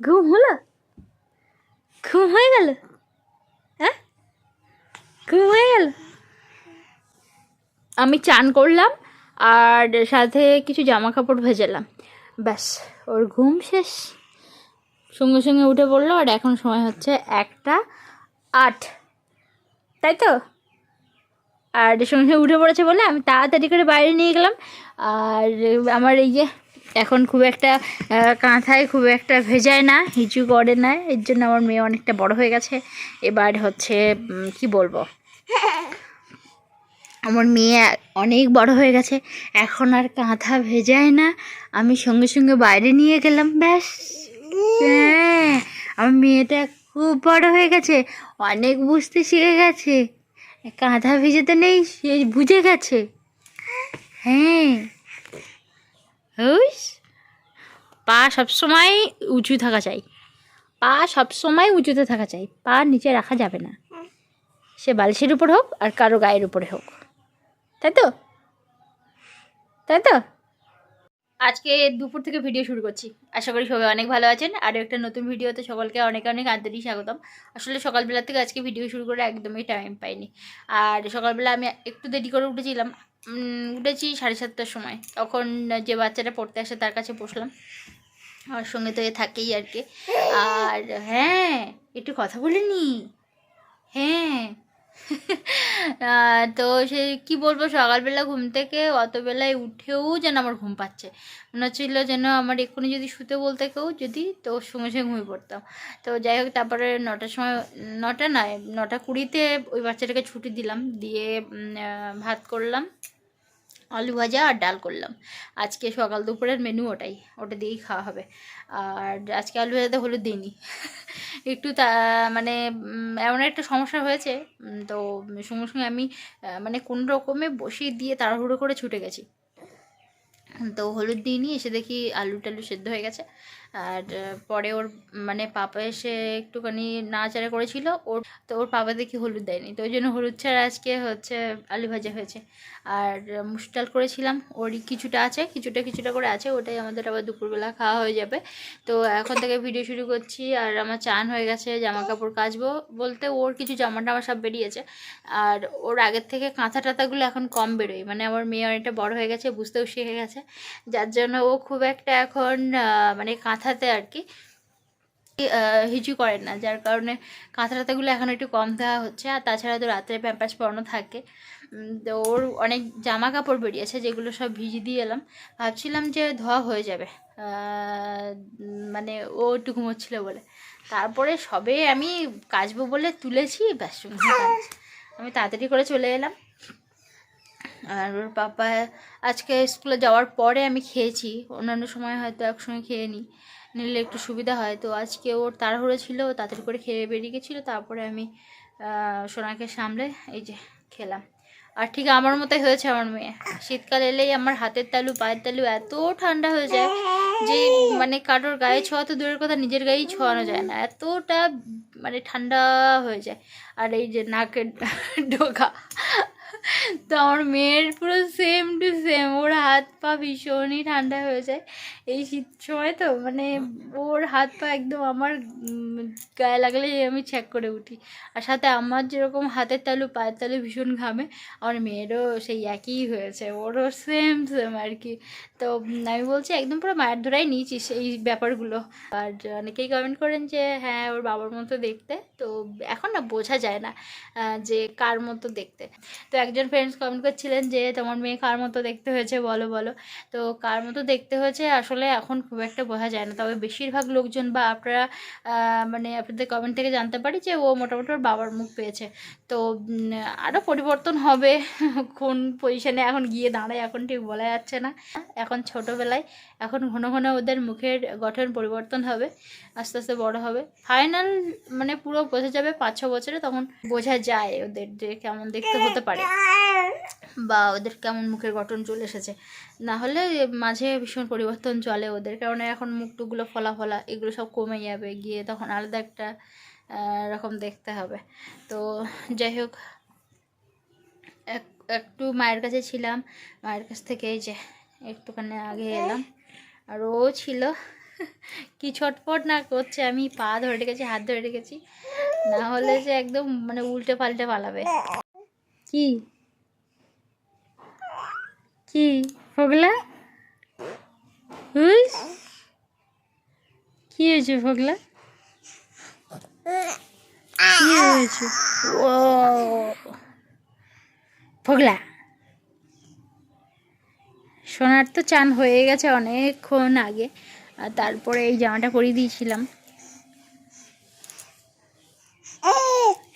ঘুম হলো? ঘুম হয়ে গেল? হ্যাঁ? ঘুম হয়ে গেল? আমি চান করলাম আর সাথে কিছু জামা কাপড় ভেজালাম। ব্যাস, ওর ঘুম শেষ। সঙ্গে সঙ্গে উঠে পড়ল আর এখন সময় হচ্ছে একটা আট। তাই তো? আর সঙ্গে সঙ্গে উঠে পড়েছে বলে আমি তাড়াতাড়ি করে বাইরে নিয়ে গেলাম। আর আমার এই যে এখন খুব একটা কাঁথায় খুব একটা ভেজায় না হিচু করে না, এর জন্য আমার মেয়ে অনেকটা বড় হয়ে গেছে। এবার হচ্ছে কি বলব? আমার মেয়ে অনেক বড় হয়ে গেছে, এখন আর কাঁথা ভেজায় না, আমি সঙ্গে সঙ্গে বাইরে নিয়ে গেলাম, ব্যাস। হ্যাঁ আমার মেয়েটা খুব বড় হয়ে গেছে, অনেক বুঝতে শিখে গেছে। কাঁথা ভেজাতে নেই, সে বুঝে গেছে। হ্যাঁ। হুস পা সবসময় উঁচু থাকা চাই। পা সবসময় উঁচুতে থাকা চাই। পা নিচে রাখা যাবে না। সে বালিশের উপর হোক আর কারও গায়ের উপরে হোক। তাই তো? তাই তো? আজকে দুপুর থেকে ভিডিও শুরু করছি। আশা করি সবাই অনেক ভালো আছেন। আরও একটা নতুন ভিডিওতে সকলকে অনেক অনেক আন্তরিক স্বাগতম। আসলে সকালবেলা থেকে আজকে ভিডিও শুরু করে একদমই টাইম পাইনি। আর সকালবেলা আমি একটু দেরি করে উঠেছিলাম। উঠেছি সাড়ে সাতটার সময়। তখন যে বাচ্চাটা পড়তে আসে তার কাছে বসলাম। আমার সঙ্গে তো এ থাকেই আর কি। আর হ্যাঁ একটু কথা বলে বলিনি হ্যাঁ। তো সে কি বলব, সকালবেলা ঘুম থেকে অত বেলায় উঠেও যেন আমার ঘুম পাচ্ছে। মনে হচ্ছিল যেন আমার এক্ষুনি যদি শুতে বলতে কেউ যদি, তো সঙ্গে সঙ্গে ঘুমিয়ে পড়তাম। তো যাই হোক, তারপরে নটার সময়, নটা নয়, নটা কুড়িতে ওই বাচ্চাটাকে ছুটি দিলাম। দিয়ে ভাত করলাম। আলু ভাজা আর ডাল করলাম। আজকে সকাল দুপুরের মেনু ওটাই, ওটা দিয়েই খাওয়া হবে। আর আজকে আলু ভাজাতে হলুদ দিইনি। একটু তা মানে এমন একটা সমস্যা হয়েছে তো সঙ্গে সঙ্গে আমি মানে কোন রকমে বসিয়ে দিয়ে তাড়াহুড়ো করে ছুটে গেছি। তো হলুদ দিইনি এসে দেখি আলু টালু সেদ্ধ হয়ে গেছে। আর পরে ওর মানে পাপা এসে একটুখানি নাড়াচাড়া করেছিল। ওর, তো ওর পাপা দেখি হলুদ দেয়নি। তো ওই জন্য হলুদ ছাড়া আজকে হচ্ছে আলু ভাজা হয়েছে। আর ডাল করেছিলাম। ওরই কিছুটা আছে, কিছুটা কিছুটা করে আছে। ওটাই আমাদের আবার দুপুরবেলা খাওয়া হয়ে যাবে। তো এখন থেকে ভিডিও শুরু করছি। আর আমার চান হয়ে গেছে জামা কাপড় কাচবো বলতে ওর কিছু জামা টামা সব বেরিয়েছে। আর ওর আগের থেকে কাঁথা টাথাগুলো এখন কম বেরোয়। মানে আমার মেয়ে অনেকটা বড় হয়ে গেছে, বুঝতেও শিখে গেছে। যার জন্য ও খুব একটা এখন মানে কাঁথাতে আর কি হিচু করে না। যার কারণে কাঁথা টাথাগুলো এখন একটু কম দেওয়া হচ্ছে। আর তাছাড়া তো রাত্রে প্যাম্পাস পরানো থাকে। তো ওর অনেক জামা কাপড় বেরিয়েছে, যেগুলো সব ভিজিয়ে দিয়ে এলাম। ভাবছিলাম যে ধোয়া হয়ে যাবে। মানে ও একটু ঘুমোচ্ছিল বলে। তারপরে সবে আমি কাচবো বলে তুলেছি, ব্যাস। আমি তাড়াতাড়ি করে চলে এলাম। আর ওর পাপা আজকে স্কুলে যাওয়ার পরে আমি খেয়েছি। অন্যান্য সময় হয়তো একসঙ্গে খেয়ে নিই নিলে একটু সুবিধা হয়। তো আজকে ওর তাড়াহুড়ো ছিল তাড়াতাড়ি করে খেয়ে বেরিয়ে গেছিল। তারপরে আমি সোনাকে সামলে এই যে খেলাম। আর ঠিক আমার মতোই হয়েছে আমার মেয়ে। শীতকাল এলেই আমার হাতের তালু, পায়ের তালু এত ঠান্ডা হয়ে যায় যে মানে কারোর গায়ে ছোঁয়া তো দূরের কথা, নিজের গায়েই ছোঁয়ানো যায় না। এতটা মানে ঠান্ডা হয়ে যায়। আর এই যে নাকের ডোকা তো আমার মেয়ের পুরো সেম টু সেম ওর হাত পা ভীষণই ঠান্ডা হয়ে যায় এই শীত সময় তো মানে ওর হাত পা একদম আমার গায়ে লাগলেই আমি চেক করে উঠি। আর সাথে আমার যেরকম হাতের তালু, পায়ের তালু ভীষণ ঘামে, আমার মেয়েরও সেই একই হয়েছে, ওরও সেম সেম আর কি। তো আমি বলছি একদম পুরো মায়ের ধরাই নিয়েছিস এই ব্যাপারগুলো। আর অনেকেই কমেন্ট করেন যে হ্যাঁ ওর বাবার মতো দেখতে। তো এখন না বোঝা যায় না যে কার মতো দেখতে। তো একজন ফ্রেন্ডস কমেন্ট করছিলেন যে, তোমার মেয়ে কার মতো দেখতে হয়েছে? বলো বলো। তো কার মতো দেখতে হয়েছে আসলে এখন খুব একটা বোঝা যায় না। তবে বেশিরভাগ লোকজন বা আপনারা মানে আপনাদের কমেন্ট থেকে জানতে পারি যে, ও মোটামুটি ওর বাবার মুখ পেয়েছে। তো আরও পরিবর্তন হবে কোন পজিশনে এখন গিয়ে দাঁড়ায় এখন ঠিক বলা যাচ্ছে না। এখন ছোটোবেলায় এখন ঘন ঘন ওদের মুখের গঠন পরিবর্তন হবে, আস্তে আস্তে বড় হবে। ফাইনাল মানে পুরো বোঝা যাবে পাঁচ ছ বছরে, তখন বোঝা যায় ওদের যে কেমন দেখতে হতে পারে। বা ওদের কেমন মুখের গঠন চলে এসেছে। না হলে মাঝে ভীষণ পরিবর্তন চলে ওদের, কারণ এখন মুখটুকগুলো ফলা ফলা, এগুলো সব কমে যাবে, গিয়ে তখন আলাদা একটা রকম দেখতে হবে। তো যাই হোক, এক- একটু মায়ের কাছে ছিলাম, মায়ের কাছ থেকে এই যে একটুখানি আগে এলাম, আর ও ছিল, কি ছটফট না করছে, আমি পা ধরে রেখেছি, হাত ধরে রেখেছি, না হলে যে একদম মানে উল্টে পাল্টে পালাবে। কি? কি ফগলা? কি হয়েছে ফগলা? কি হয়েছে? ও ফগলা, সোনার তো চান হয়ে গেছে অনেকক্ষণ আগে, আর তারপরে এই জামাটা পরিয়ে দিয়েছিলাম।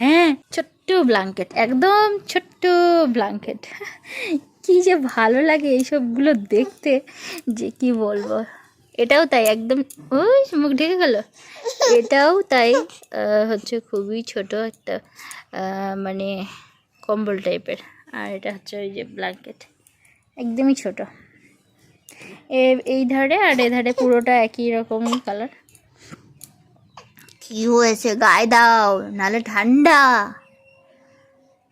হ্যাঁ ছোট্ট ব্ল্যাঙ্কেট একদম ছোট্ট ব্ল্যাঙ্কেট কি যে ভালো লাগে এইসবগুলো দেখতে, যে কি বলব? এটাও তাই, একদম, ওই মুখ ঢেকে গেল। এটাও তাই হচ্ছে খুবই ছোট একটা মানে কম্বল টাইপের। আর এটা হচ্ছে ওই যে ব্ল্যাঙ্কেট একদমই ছোট। এই ধারে আর এ ধারে পুরোটা একই রকমই কালার কি হয়েছে? গায়ে দাও নালে ঠান্ডা।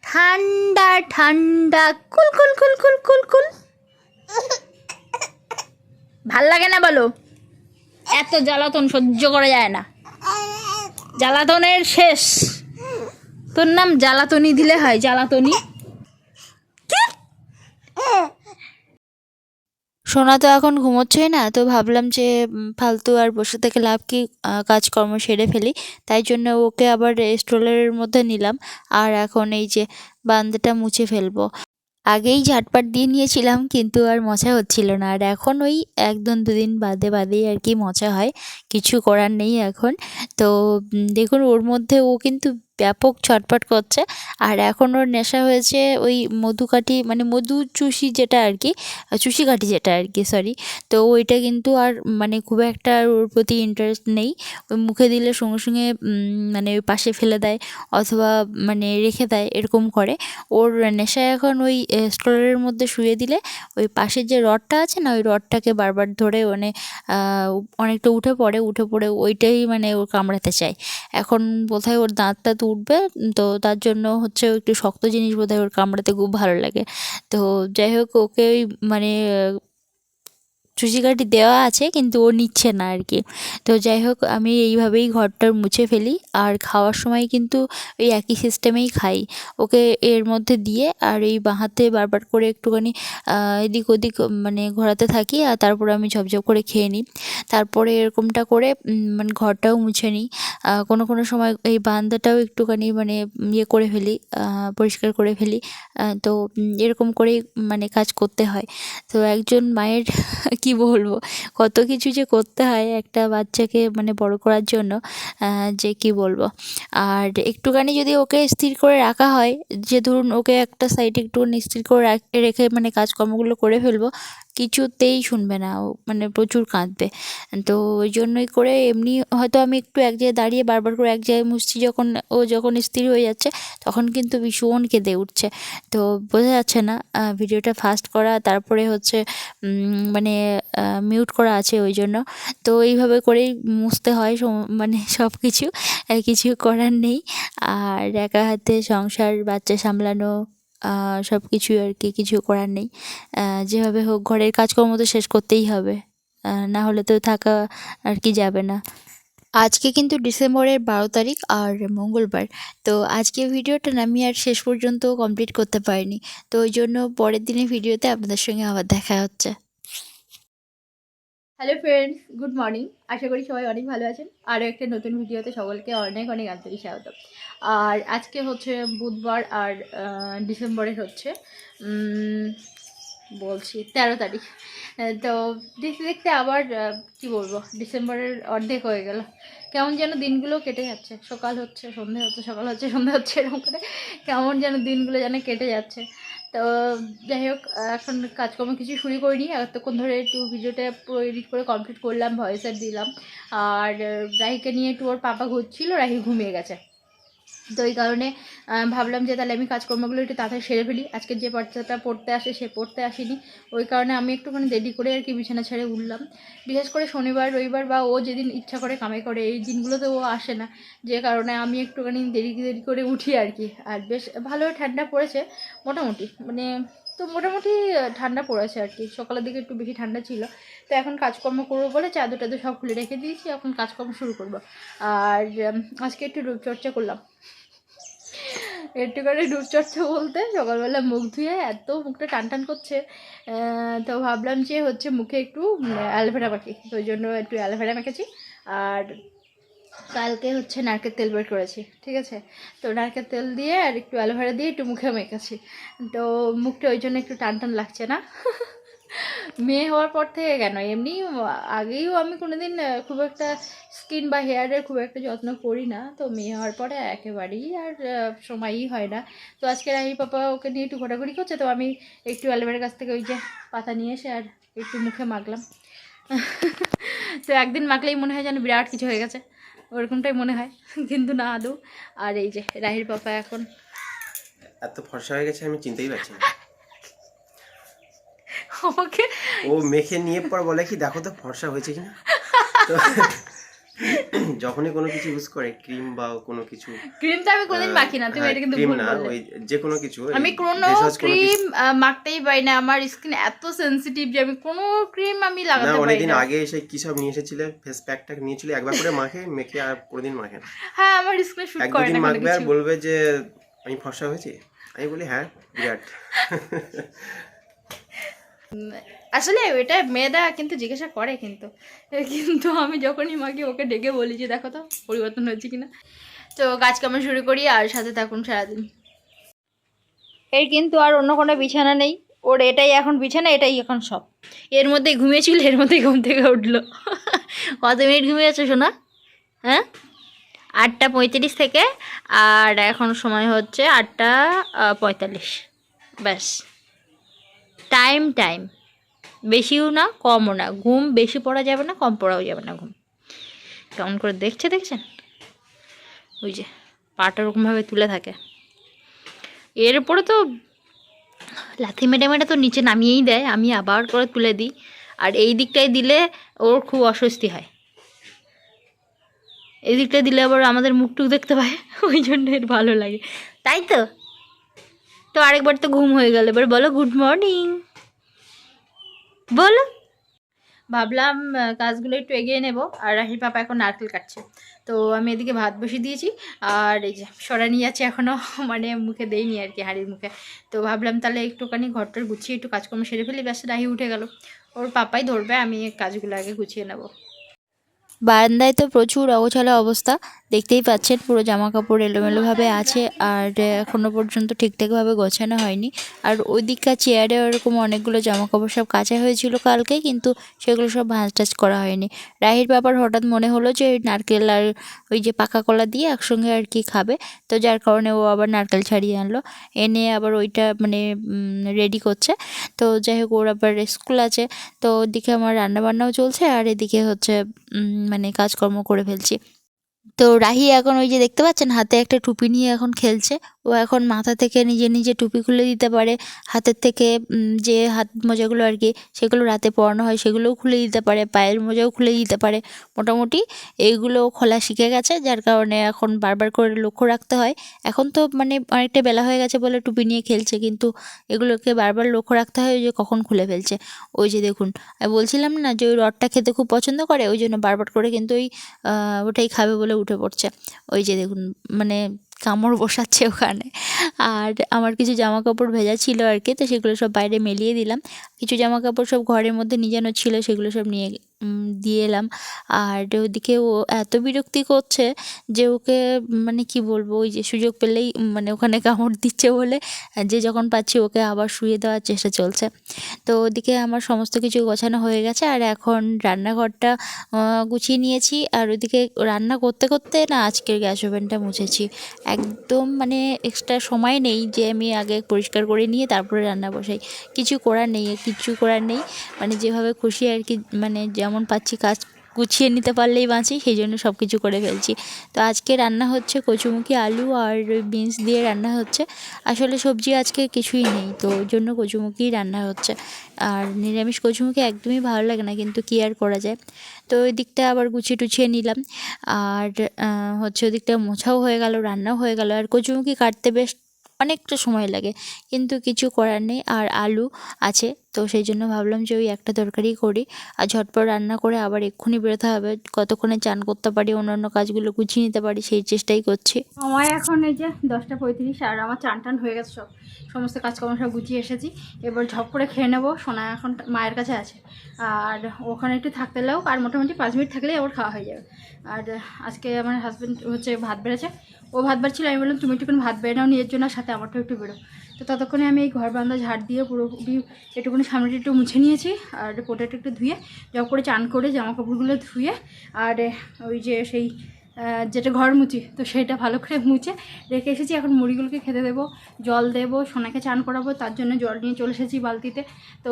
ঠান্ডা ঠান্ডা, কুল কুল কুল কুল কুল কুল। ভালো লাগে না বলো? এত জ্বালাতন সহ্য করা যায় না। জ্বালাতনের শেষ। তোর নাম জ্বালাতনি দিলে হয়, জ্বালাতনি। সোনা তো এখন ঘুমোচ্ছেই না, তো ভাবলাম যে ফালতু আর বসে থেকে লাভ কি কাজকর্ম সেরে ফেলি। তাই জন্য ওকে আবার স্ট্রোলারের মধ্যে নিলাম। আর এখন এই যে বান্দাটা মুছে ফেলব। আগেই ঝাটপাট দিয়ে নিয়েছিলাম, কিন্তু আর মোছা হচ্ছিল না। আর এখন ওই একদিন দুদিন বাদে বাদেই আর কি মোছা হয়। কিছু করার নেই এখন। তো দেখুন ওর মধ্যে ও কিন্তু ব্যাপক ছটপট করছে। আর এখন ওর নেশা হয়েছে ওই মধুকাঠি মানে মধু চুষি যেটা আর কি চুষি কাঠি যেটা আর কি সরি তো ওইটা কিন্তু আর মানে খুব একটা ওর প্রতি ইন্টারেস্ট নেই। ওই মুখে দিলে সঙ্গে সঙ্গে মানে ওই পাশে ফেলে দেয় অথবা মানে রেখে দেয়, এরকম করে। ওর নেশা এখন ওই স্ট্রলারের মধ্যে শুয়ে দিলে ওই পাশের যে রডটা আছে না, ওই রডটাকে বারবার ধরে মানে অনেকটা উঠে পড়ে উঠে পড়ে ওইটাই মানে ওর কামড়াতে চায়। এখন বোধহয় ওর দাঁত টাত উঠবে, তো তার জন্য হচ্ছে একটু শক্ত জিনিস বোধহয় ওর কামড়াতে খুব ভালো লাগে। তো যাই হোক, ওকে ওই মানে চুষি কাঠি দেওয়া আছে, কিন্তু ও নিচ্ছে না আর কি তো যাই হোক, আমি এইভাবেই ঘরটা মুছে ফেলি। আর খাওয়ার সময় কিন্তু ওই একই সিস্টেমেই খাই। ওকে এর মধ্যে দিয়ে আর এই বাঁ হাতে বারবার করে একটুখানি এদিক ওদিক মানে ঘোরাতে থাকি আর তারপরে আমি ঝপঝপ করে খেয়ে নিই। তারপরে এরকমটা করে মানে ঘরটাও মুছে নিই। কোনো কোনো সময় এই বান্দাটাও একটুখানি মানে ইয়ে করে ফেলি পরিষ্কার করে ফেলি। তো এরকম করেই মানে কাজ করতে হয়। তো একজন মায়ের কি বলব? কত কিছু যে করতে হয় একটা বাচ্চাকে মানে বড় করার জন্য যে কি বলব? আর একটুখানি যদি ওকে স্থির করে রাখা হয়, যে ধরুন ওকে একটা সাইডে একটু স্থির করে রাখ- মানে কাজকর্মগুলো করে ফেলব কিছুতেই শুনবে না, ও মানে প্রচুর কাঁদবে। তো ওই জন্যই করে এমনি হয়তো আমি একটু এক জায়গায় দাঁড়িয়ে বারবার করে এক জায়গায় মুছছি, যখন ও যখন স্থির হয়ে যাচ্ছে, তখন কিন্তু ভীষণ কেঁদে উঠছে। তো বোঝা যাচ্ছে না ভিডিওটা ফাস্ট করা, তারপরে হচ্ছে মানে মিউট করা আছে ওই জন্য। তো এইভাবে করেই মুছতে হয় মানে সব কিছু কিছু করার নেই। আর একা হাতে সংসার, বাচ্চা সামলানো সব কিছু আর কি, কিছু করার নেই। যেভাবে হোক ঘরের কাজকর্ম তো শেষ করতেই হবে। না হলে তো থাকা আর কি যাবে না। আজকে কিন্তু ডিসেম্বরের বারো তারিখ আর মঙ্গলবার। তো আজকে ভিডিওটা আমি আর শেষ পর্যন্ত কমপ্লিট করতে পারিনি। তো ওই জন্য পরের দিনের ভিডিওতে আপনাদের সঙ্গে আবার দেখা হচ্ছে। হ্যালো ফ্রেন্ডস গুড মর্নিং আশা করি সবাই অনেক ভালো আছেন। আরও একটা নতুন ভিডিওতে সকলকে অনেক অনেক আন্তরিক স্বাগত। আর আজকে হচ্ছে বুধবার আর ডিসেম্বরের হচ্ছে বলছি তেরো তারিখ। তো দেখতে দেখতে আবার কি বলব, ডিসেম্বরের অর্ধেক হয়ে গেল। কেমন যেন দিনগুলো কেটে যাচ্ছে। সকাল হচ্ছে, সন্ধে হচ্ছে, সকাল হচ্ছে, সন্ধে হচ্ছে, এরকম করে কেমন যেন দিনগুলো যেন কেটে যাচ্ছে। তো যাই হোক, এখন কাজকর্ম কিছু শুরু করিনি। এতক্ষণ ধরে একটু ভিডিওটা এডিট করে কমপ্লিট করলাম ভয়েসের দিলাম। আর, রাহিকে নিয়ে একটু ওর পাপা ঘুরছিল, রাহি ঘুমিয়ে গেছে। তো এই কারণে ভাবলাম যে তাহলে আমি কাজকর্মগুলো একটু তাড়াতাড়ি সেরে ফেলি। আজকে যে বাচ্চাটা পড়তে আসে সে পড়তে আসেনি। ওই কারণে আমি একটুখানি দেরি করে আর কি বিছানা ছেড়ে উঠলাম। বিশেষ করে শনিবার, রবিবার বা ও যেদিন ইচ্ছা করে কামাই করে, এই দিনগুলোতে ও আসে না। যে কারণে আমি একটুখানি দেরি দেরি করে উঠি আর কি। আর বেশ ভালো ঠান্ডা পড়েছে, মোটামুটি। মানে তো মোটামুটি ঠান্ডা পড়েছে আর কি। সকালের দিকে একটু বেশি ঠান্ডা ছিল। তো এখন কাজকর্ম করব বলে চাদর টাদর সব খুলে রেখে দিয়েছি। এখন কাজকর্ম শুরু করব। আর আজকে একটু রূপচর্চা করলাম। একটুখানি রূপচর্চা বলতে সকালবেলা মুখ ধুয়ে এত মুখটা টান টান করছে তো ভাবলাম যে হচ্ছে মুখে একটু অ্যালোভেরা মাখি। তো ওই জন্য একটু অ্যালোভেরা মেখেছি। আর কালকে হচ্ছে নারকেল তেল বের করেছি, ঠিক আছে? তো নারকেল তেল দিয়ে আর একটু অ্যালোভেরা দিয়ে একটু মুখে মেখেছি। তো মুখটা ওই জন্য একটু টান টান লাগছে না? মেয়ে হওয়ার পর থেকে কেন? এমনি আগেও আমি কোনোদিন খুব একটা স্কিন বা হেয়ারের খুব একটা যত্ন করি না, তো মেয়ে হওয়ার পরে একেবারেই আর সময়ই হয় না। তো আজকে রাহি পাপা ওকে নিয়ে একটু ঘোরাঘুরি করছে, তো আমি একটু অ্যালোভেরার কাছ থেকে ওই যে পাতা নিয়ে এসে আর একটু মুখে মাখলাম। তো একদিন মাখলেই মনে হয় যেন বিরাট কিছু হয়ে গেছে। ওরকমটাই মনে হয় কিন্তু না আদৌ। আর এই যে রাহির পাপা এখন। এত ফর্সা হয়ে গেছে আমি চিনতেই পারছি না। আমাকে ও মেখে নিয়ে পর বলে কি দেখো তো ফর্সা হয়েছে কিনা? যখনই কোনো কিছু ইউজ করে ক্রিম বা কোনো কিছু ক্রিমটা আমি কোনোদিন মাখি না তুমি এটা কিন্তু ক্রিম ভুল হ্যাঁ, বললে। ওই যে কোনো কিছু আমি কোনো ক্রিম মাখতেই পারি না আমার স্কিন এত সেনসিটিভ যে আমি কোনো ক্রিম আমি না লাগাতে পারি অনেকদিন আগে এসে কি সব নিয়ে এসেছিলে? ফেস প্যাকটা নিয়েছিলে একবার করে মাখে মেখে আর কোনোদিন মাখে না। হ্যাঁ আমার স্কিনে শুট করে না মাখবে আর বলবে যে আমি ফর্সা হয়েছি? আমি বলি হ্যাঁ বিরাট। আসলে এটা মেয়েরা কিন্তু জিজ্ঞাসা করে কিন্তু। কিন্তু আমি যখনই মাকে ওকে ডেকে বলি যে দেখো তো পরিবর্তন হয়েছে কিনা? তো কাজ কাম শুরু করি আর সাথে থাকুন সারাদিন। এর কিন্তু আর অন্য কোনো বিছানা নেই। ওর এটাই এখন বিছানা এটাই এখন সব। এর মধ্যে ঘুমিয়েছিল এর মধ্যে ঘুম থেকে উঠল। কত মিনিট ঘুমিয়েছো শোনা হ্যাঁ? আটটা পঁয়ত্রিশ থেকে আর এখন সময় হচ্ছে আটটা পঁয়তাল্লিশ। ব্যাস। টাইম টাইম বেশিও না, কমও না। ঘুম বেশি পড়া যাবে না, কম পড়াও যাবে না ঘুম। কেমন করে দেখছে, দেখছেন? ওই যে, পাটা ওরকমভাবে তুলে থাকে। এর উপরে তো লাথি মেটে মেটে তো নিচে নামিয়েই দেয়, আমি আবার করে তুলে দিই। আর এই দিকটায় দিলে ওর খুব অস্বস্তি হয়। এই দিকটায় দিলে আবার আমাদের মুখটুক দেখতে পায়, ওই জন্য এর ভালো লাগে। তাই তো? তো আরেকবার তো ঘুম হয়ে গেল। এবার বলো গুড মর্নিং বলো। ভাবলাম কাজগুলো একটু এগিয়ে নেব, আর রাহির পাপা এখন নারকেল কাটছে। তো আমি এদিকে ভাত বসিয়ে দিয়েছি, আর এই যে সরা নিয়ে যাচ্ছে এখনও মানে মুখে দেইনি আর কি, হাড়ির মুখে। তো ভাবলাম তাহলে একটুখানি ঘরটার গুছিয়ে একটু কাজকর্ম সেরে ফেলি, ব্যাস রাহি উঠে গেল। ওর পাপাই ধরবে, আমি কাজগুলো আগে গুছিয়ে নেব। বারান্দায় তো প্রচুর অগোছালো অবস্থা, দেখতেই পাচ্ছেন পুরো জামা কাপড় এলোমেলোভাবে আছে আর এখনও পর্যন্ত ঠিকঠাকভাবে গোছানো হয়নি। আর ওই দিককার চেয়ারে ওরকম অনেকগুলো জামা কাপড় সব কাচা হয়েছিল কালকে, কিন্তু সেগুলো সব ভাঁজ টাজ করা হয়নি। রাহির ব্যাপার হঠাৎ মনে হলো যে নারকেল আর ওই যে পাকা কলা দিয়ে একসঙ্গে আর কি খাবে, তো যার কারণে ও আবার নারকেল ছাড়িয়ে আনলো। এনে আবার ওইটা মানে রেডি করছে। তো যাই হোক, ওর আবার স্কুল আছে, তো ওদিকে আমার রান্নাবান্নাও চলছে আর এদিকে হচ্ছে মানে কাজকর্ম করে ফেলছি। তো রাহি এখন ওই যে দেখতে পাচ্ছেন, হাতে একটা টুপি নিয়ে এখন খেলছে। ও এখন মাথা থেকে নিজে নিজে টুপি খুলে দিতে পারে, হাতের থেকে যে হাত মোজাগুলো আর কি, সেগুলো রাতে পরানো হয় সেগুলোও খুলে দিতে পারে, পায়ের মোজাও খুলে দিতে পারে। মোটামুটি এইগুলো খোলা শিখে গেছে, যার কারণে এখন বারবার করে লক্ষ্য রাখতে হয়। এখন তো মানে অনেকটা বেলা হয়ে গেছে বলে টুপি নিয়ে খেলছে, কিন্তু এগুলোকে বারবার লক্ষ্য রাখতে হয় ওই যে কখন খুলে ফেলছে। ওই যে দেখুন বলছিলাম না যে ওই রডটা খেতে খুব পছন্দ করে, ওই জন্য বারবার করে কিন্তু ওই ওটাই খাবে বলে উঠে পড়ছে। ওই যে দেখুন মানে কামড় বসাচ্ছে ওখানে। আর আমার কিছু জামা কাপড় ভেজা ছিল আর কি, তো সেগুলো সব বাইরে মেলিয়ে দিলাম। কিছু জামা কাপড় সব ঘরের মধ্যে নিজানো ছিল, সেগুলো সব নিয়ে দিয়ে এলাম। আর ওদিকে ও এত বিরক্তি করছে যে ওকে মানে কি বলব, ওই যে সুযোগ পেলেই মানে ওখানে কামড় দিচ্ছে বলে, যে যখন পাচ্ছি ওকে আবার শুয়ে দেওয়ার চেষ্টা চলছে। তো ওদিকে আমার সমস্ত কিছু গোছানো হয়ে গেছে আর এখন রান্নাঘরটা গুছিয়ে নিয়েছি। আর ওদিকে রান্না করতে করতে না আজকের গ্যাস ওভেনটা মুছেছি। একদম মানে এক্সট্রা সময় নেই যে আমি আগে পরিষ্কার করে নিয়ে তারপরে রান্না বসাই। কিছু করার নেই কিছু করার নেই। মানে যেভাবে খুশি আর কি মানে যেমন পাচ্ছি কাজ গুছিয়ে নিতে পারলেই বাঁচি, সেই জন্য সব কিছু করে ফেলছি। তো আজকে রান্না হচ্ছে কচুমুখী আলু আর বিনস দিয়ে রান্না হচ্ছে। আসলে সবজি আজকে কিছুই নেই, তো ওই জন্য কচুমুখিই রান্না হচ্ছে। আর নিরামিষ কচুমুখি একদমই ভালো লাগে না, কিন্তু কী আর করা যায়? তো ওই দিকটা আবার গুছিয়ে টুছিয়ে নিলাম। আর হচ্ছে ওদিকটা মোছাও হয়ে গেল, রান্নাও হয়ে গেল। আর কচুমুখি কাটতে বেশ অনেকটা সময় লাগে, কিন্তু কিছু করার নেই। আর আলু আছে তো সেই জন্য ভাবলাম যে ওই একটা তরকারি করি। আর ঝটপট রান্না করে আবার এক্ষুনি বেরোতে হবে। কতক্ষণে চান করতে পারি, অন্যান্য কাজগুলো গুছিয়ে নিতে পারি, সেই চেষ্টাই করছি। আমার এখন এই যে দশটা পঁয়ত্রিশ আর আমার চান টান হয়ে গেছে সব। সমস্ত কাজকর্ম সব গুছিয়ে এসেছি। এবার ঝপ করে খেয়ে নেব। সোনা এখন মায়ের কাছে আছে। আর ওখানে একটু থাকতে লাও। আর মোটামুটি পাঁচ মিনিট থাকলেই আবার খাওয়া হয়ে যাবে। আর আজকে আমার হাজব্যান্ড হচ্ছে ভাত বেড়েছে। ও ভাত বাড়ছিল। আমি বললাম, তুমি একটুখানি ভাত বেড়ে নাও নিজের জন্য সাথে আমারটাও একটু বেরো। তো ততক্ষণে আমি এই ঘর বান্ধা ঝাড় দিয়ে পুরো একটুখানি সামনেটা একটু মুছে নিয়েছি, আর পোটাটা একটু ধুয়ে জব করে চান করে জামা কাপড়গুলো ধুয়ে, আর ওই যে সেই যেটা ঘর মুছি, তো সেটা ভালো করে মুছে রেখে এসেছি। এখন মুড়িগুলোকে খেতে দেবো, জল দেবো, সোনাকে চান করাবো, তার জন্য জল নিয়ে চলে এসেছি বালতিতে। তো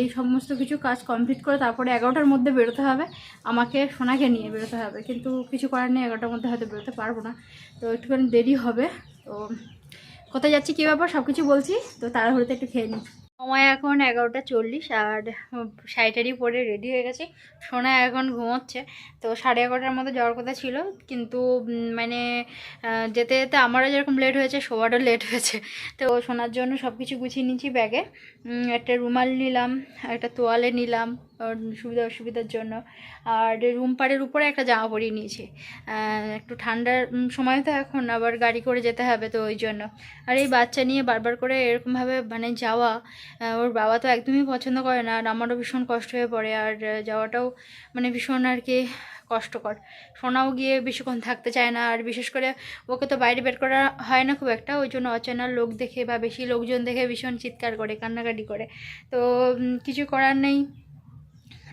এই সমস্ত কিছু কাজ কমপ্লিট করে তারপরে এগারোটার মধ্যে বেরোতে হবে। আমাকে সোনাকে নিয়ে বেরোতে হবে, কিন্তু কিছু করার নেই, এগারোটার মধ্যে হয়তো বেরোতে পারব না। তো একটুখানি দেরি হবে, তো কোথায় যাচ্ছি কী ব্যাপার? সব কিছু বলছি। তো তাড়াহুড়োতে একটু খেয়ে নিই সময় এখন এগারোটা চল্লিশ আর শাড়িটারি পরে রেডি হয়ে গেছে। সোনা এখন ঘুমোচ্ছে। তো সাড়ে এগারোটার মধ্যে যাওয়ার কথা ছিল। কিন্তু মানে যেতে যেতে আমারও যেরকম লেট হয়েছে সবারও লেট হয়েছে। তো সোনার জন্য সব কিছু গুছিয়ে নিয়েছি ব্যাগে একটা রুমাল নিলাম, একটা তোয়ালে নিলাম। সুবিধা অসুবিধার জন্য। আর রুম পাড়ের উপরে একটা জামা পরিয়ে নিয়েছি। একটু ঠান্ডার সময় তো এখন, আবার গাড়ি করে যেতে হবে তো ওই জন্য। আর এই বাচ্চা নিয়ে বারবার করে এরকমভাবে মানে যাওয়া ওর বাবা তো একদমই পছন্দ করে না। আর আমারও ভীষণ কষ্ট হয়ে পড়ে। আর যাওয়াটাও মানে ভীষণ আর কি কষ্টকর। সোনাও গিয়ে বেশিক্ষণ থাকতে চায় না। আর বিশেষ করে ওকে তো বাইরে বের করা হয় না খুব একটা। ওই জন্য অচেনা লোক দেখে বা বেশি লোকজন দেখে ভীষণ চিৎকার করে, কান্নাকাটি করে। তো কিছু করার নেই।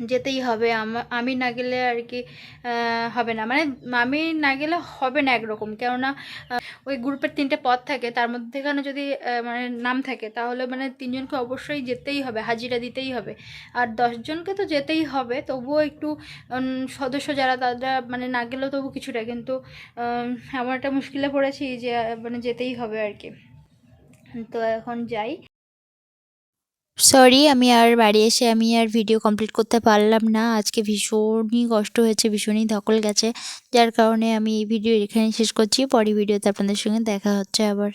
যেতেই হবে। আমা- না গেলে আর কি হবে না। মানে আমি না গেলে হবে না একরকম। কেননা ওই গ্রুপের তিনটে পদ থাকে, তার মধ্যে এখানে যদি মানে নাম থাকে, তাহলে মানে তিনজনকে অবশ্যই যেতেই হবে, হাজিরা দিতেই হবে। আর দশজনকে তো যেতেই হবে, তবুও একটু সদস্য যারা, তারা মানে না গেলেও তবু কিছুটা। কিন্তু এমন একটা মুশকিলে পড়েছি যে মানে যেতেই হবে আর কি। তো এখন যাই। সরি আমি আর বাড়ি এসে আমি আর ভিডিও কমপ্লিট করতে পারলাম না। আজকে ভীষণই কষ্ট হয়েছে, ভীষণই ধকল গেছে। যার কারণে আমি এই ভিডিও এখানে শেষ করছি। পরে ভিডিওতে আপনাদের সঙ্গে দেখা হচ্ছে আবার।